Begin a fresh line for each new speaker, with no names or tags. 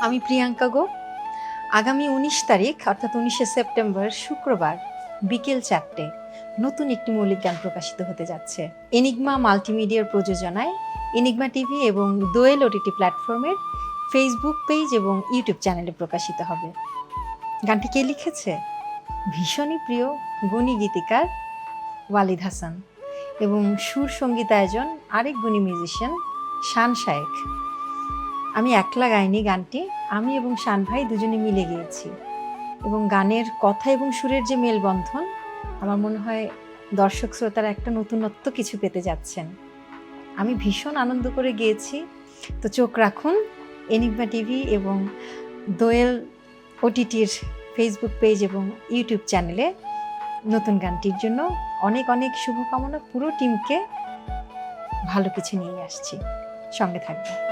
আমি প্রিয়াঙ্কা গো। আগামী উনিশ তারিখ, অর্থাৎ উনিশে সেপ্টেম্বর, শুক্রবার, বিকেল চারটে, নতুন একটি মৌলিক গান প্রকাশিত হতে যাচ্ছে। এনিগমা মাল্টিমিডিয়ার প্রযোজনায় এনিগমা টিভি এবং দোয়েল ওটিটি প্ল্যাটফর্মের ফেসবুক পেজ এবং ইউটিউব চ্যানেলে প্রকাশিত হবে। গানটি কে লিখেছে? ভীষণই প্রিয় গুণী গীতিকার ওয়ালিদ হাসান এবং সুর সঙ্গীতায়োজন আরেক গুণী মিউজিশিয়ান শান শায়েখ। আমি একলা গাইনি গানটি, আমি এবং শান ভাই দুজনে মিলে গিয়েছি। এবং গানের কথা এবং সুরের যে মেলবন্ধন, আমার মনে হয় দর্শক শ্রোতারা একটা নতুনত্ব কিছু পেতে যাচ্ছেন। আমি ভীষণ আনন্দ করে গিয়েছি। তো চোখ রাখুন, এনিগমা টিভি এবং দোয়েল ওটিটির ফেসবুক পেজ এবং ইউটিউব চ্যানেলে নতুন গানটির জন্য অনেক অনেক শুভকামনা। পুরো টিমকে ভালো কিছু নিয়ে আসছি। সঙ্গে থাকবে